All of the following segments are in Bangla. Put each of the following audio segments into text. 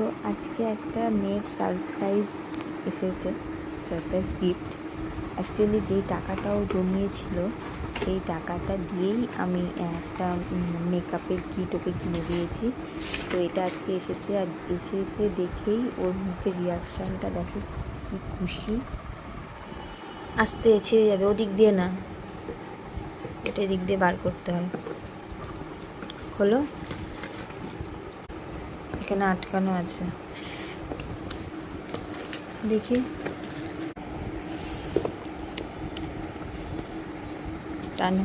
তো আজকে একটা মেয়ের সারপ্রাইজ এসেছে সারপ্রাইজ গিফট অ্যাকচুয়ালি যেই টাকাটাও জমিয়েছিল, সেই টাকাটা দিয়েই আমি একটা মেকআপের কিট ওকে কিনে দিয়েছি। তো এটা আজকে এসেছে আর এসেছে দেখেই ওর মুখের রিয়াকশানটা দেখো, কি খুশি। আস্তে ছেড়ে যাবে ওদিক দিয়ে না। এটা এদিক দিয়ে বার করতে হয়। হলো এখানে আটকানো আছে। দেখি। টানো।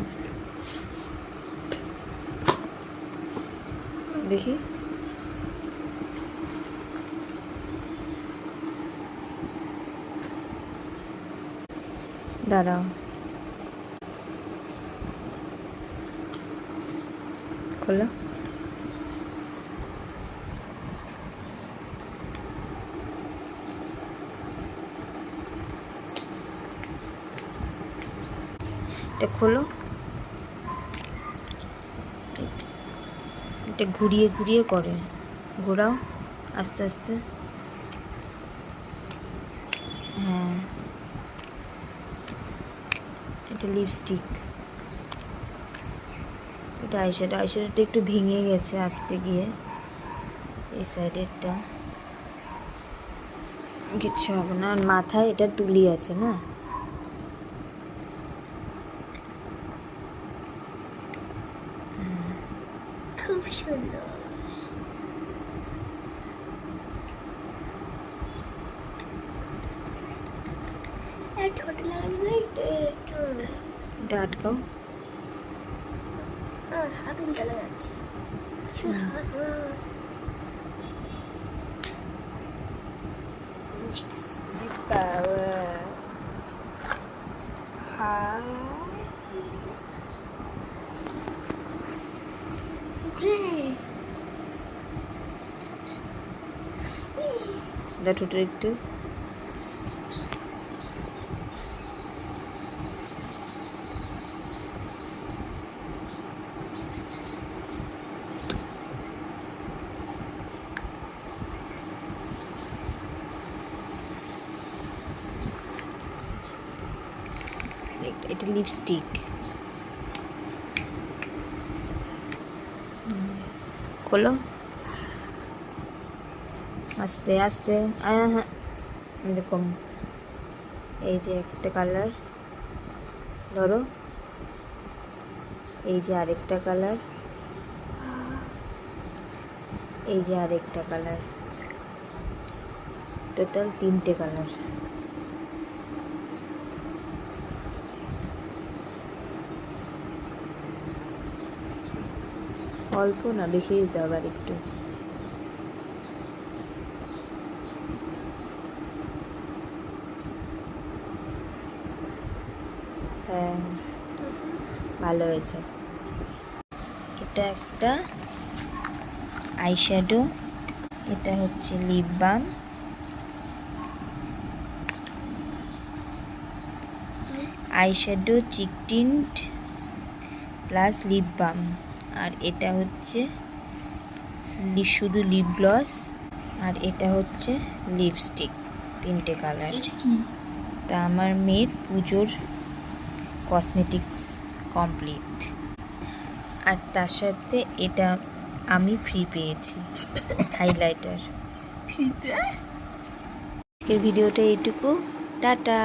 দেখি। দাঁড়াও। খোলো। এটা খোলো। এটা ঘুরিয়ে ঘুরিয়ে করে। ঘোরাও, আস্তে আস্তে। হ্যাঁ। এটা লিপস্টিক এটা আইশ্যাডো আইশ্যাডোটা একটু ভেঙে গেছে আসতে গিয়ে। এই সাইডেরটা কিচ্ছু হবে না। আর মাথায় এটা তুলি আছে না? খুব সুন্দর। ঠোঁট একটু এটা আটকাও। হাতুন চলে যাচ্ছে এটা ঠোঁটের একটু এটা- এটা লিপস্টিক খোলো আস্তে আস্তে হ্যাঁ এরকম। এই যে একটা কালার ধরো। এই যে আরেকটা কালার এই যে আরেকটা কালার টোটাল তিনটে কালার অল্প না বেশি দিতে হবে আর একটু। হ্যাঁ ভালো হয়েছে। এটা একটা আইশ্যাডো এটা হচ্ছে lip balm eyeshadow cheek tint plus lip balm আর এটা হচ্ছে শুধু লিপ গ্লস আর এটা হচ্ছে লিপস্টিক তিনটে কালার তা আমার মেয়ের পুজোর কসমেটিক্স কমপ্লিট আর তার সাথে এটা আমি ফ্রি পেয়েছি হাইলাইটার ফিতে আজকের ভিডিওটা এইটুকু। টাটা।